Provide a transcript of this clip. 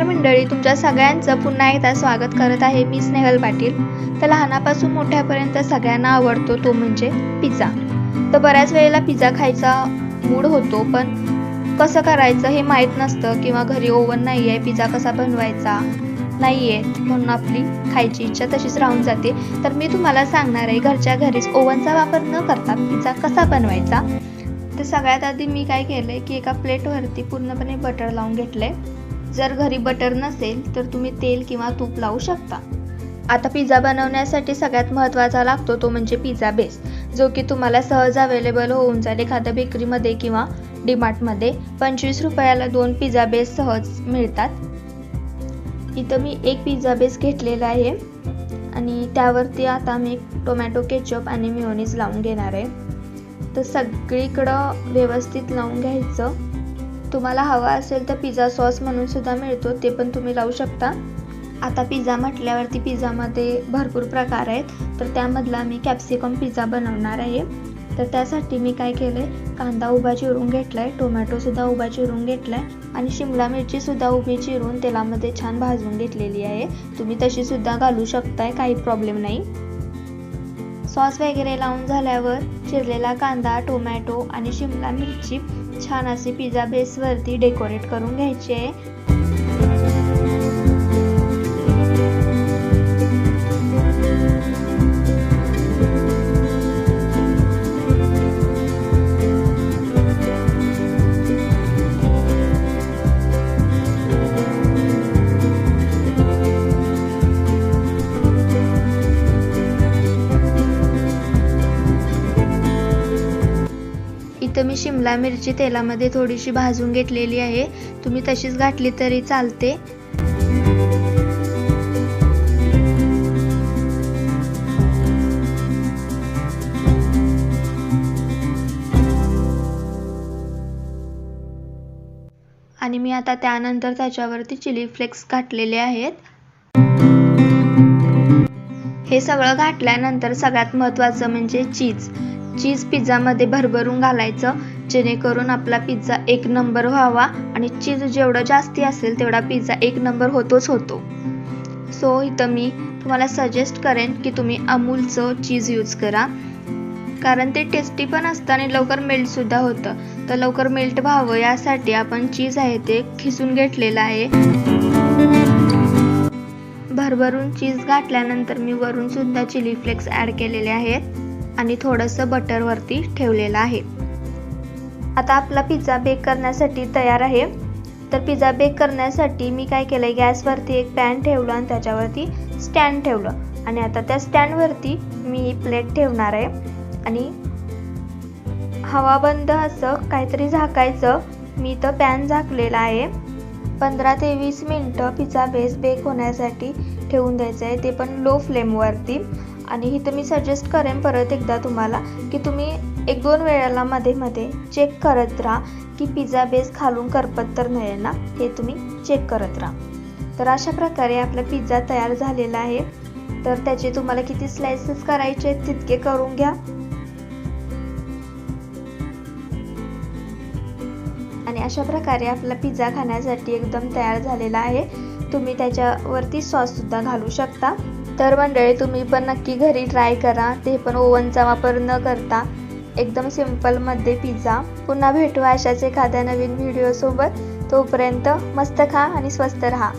तुमच्या सगळ्यांचं पुन्हा एकदा स्वागत करत आहे मी स्नेहल पाटील. तर लहानापासून मोठ्यापर्यंत सगळ्यांना आवडतो तो म्हणजे पिझ्झा तर बऱ्याच वेळेला पिझ्झा खायचा मूड होतो पण कसं करायचं हे माहीत नसतं किंवा घरी ओव्हन नाही आहे पिझ्झा कसा बनवायचा नाही आहे म्हणून आपली खायची इच्छा तशीच राहून जाते. तर मी तुम्हाला सांगणार आहे घरच्या घरीच ओव्हनचा वापर न करता पिझ्झा कसा बनवायचा? तर सगळ्यात आधी मी काय केलं आहे की एका प्लेटवरती पूर्णपणे बटर लावून घेतलं आहे जर घरी बटर नसेल तर तुम्ही तेल किंवा तूप लावू शकता. आता पिझ्झा बनवण्यासाठी सगळ्यात महत्त्वाचा लागतो तो म्हणजे पिझ्झा बेस जो की तुम्हाला सहज अवेलेबल होऊन जाईल एखाद्या बेकरीमध्ये किंवा डीमार्टमध्ये. पंचवीस रुपयाला दोन पिझ्झा बेस सहज मिळतात. इथं मी एक पिझ्झा बेस घेतलेला आहे आणि त्यावरती आता मी टोमॅटो केचप आणि मिओनीज लावून घेणार आहे. तर सगळीकडं व्यवस्थित लावून घ्यायचं. तुम्हाला हवा असेल तर पिझ्झा सॉस म्हणून सुद्धा मिळतो ते पण तुम्ही लावू शकता. आता पिझ्झा म्हटल्यावरती पिझ्झामध्ये भरपूर प्रकार आहेत. तर त्यामधला मी कॅप्सिकम पिझ्झा बनवणार आहे. तर त्यासाठी मी काय केलं आहे कांदा उभा चिरून घेतला आहे टोमॅटोसुद्धा उभा चिरून घेतला आहे आणि शिमला मिरचीसुद्धा उभी चिरून तेलामध्ये छान भाजून घेतलेली आहे. तुम्ही तशीसुद्धा घालू शकताय काही प्रॉब्लेम नाही. सॉस वगैरे लावून झाल्यावर चिरलेला कांदा टोमॅटो आणि शिमला मिरची छान असे पिझ्झा बेसवरती डेकोरेट करून घ्यायची आहे. शिमला मिरची तेलामध्ये थोडीशी भाजून घेतलेली आहे. तुम्ही तशीच घातली तरी चालते. आणि मी आता त्यानंतर त्याच्यावरती चिली फ्लेक्स घातलेले आहेत. हे सगळं घातल्यानंतर सगळ्यात महत्त्वाचं म्हणजे चीज. चीज पिझ्झामध्ये भरभरून घालायचं जेणेकरून आपला पिझ्झा एक नंबर व्हावा आणि चीज जेवढं जास्ती असेल तेवढा पिझ्झा एक नंबर होतोच होतो. सो इथं मी तुम्हाला सजेस्ट करेन की तुम्ही अमूलचं चीज यूज करा. कारण ते टेस्टी पण असतं आणि लवकर मेल्टसुद्धा होतं. तर लवकर मेल्ट व्हावं यासाठी आपण चीज आहे ते खिसून घेतलेलं आहे. भरभरून चीज घातल्यानंतर मी वरून सुद्धा चिली फ्लेक्स ॲड केलेले आहेत. आणि थोडंसं बटरवरती ठेवलेलं आहे. आता आपला पिझ्झा बेक करण्यासाठी तयार आहे. तर पिझ्झा बेक करण्यासाठी मी काय केलं आहे गॅसवरती एक पॅन ठेवलं आणि त्याच्यावरती स्टँड ठेवलं. आणि आता त्या स्टँडवरती मी ही प्लेट ठेवणार आहे. आणि हवा बंद असं काहीतरी झाकायचं. मी तर पॅन झाकलेला आहे. पंधरा ते वीस मिनटं पिझ्झा बेस बेक होण्यासाठी ठेवून द्यायचं आहे. ते पण लो फ्लेमवरती आणि इथं मी सजेस्ट करेन परत एकदा तुम्हाला की तुम्ही एक दोन वेळेला मध्ये मध्ये चेक करत राहा की पिझ्झा बेस खालून करपत तर नाही ना? हे तुम्ही चेक करत राहा. तर अशा प्रकारे आपला पिझ्झा तयार झालेला आहे. तर त्याचे तुम्हाला किती स्लाइसेस करायचे आहेत तितके करून घ्या. आणि अशा प्रकारे आपला पिझ्झा खाण्यासाठी एकदम तयार झालेला आहे. तुम्ही त्याच्यावरती सॉससुद्धा घालू शकता. तर मंडळी तुम्ही पण नक्की घरी ट्राय करा. ते पण ओव्हनचा वापर न करता. एकदम सिम्पलमध्ये पिझ्झा पुन्हा भेटू अशाच एखाद्या नवीन व्हिडिओसोबत तोपर्यंत मस्त खा आणि स्वस्त राहा.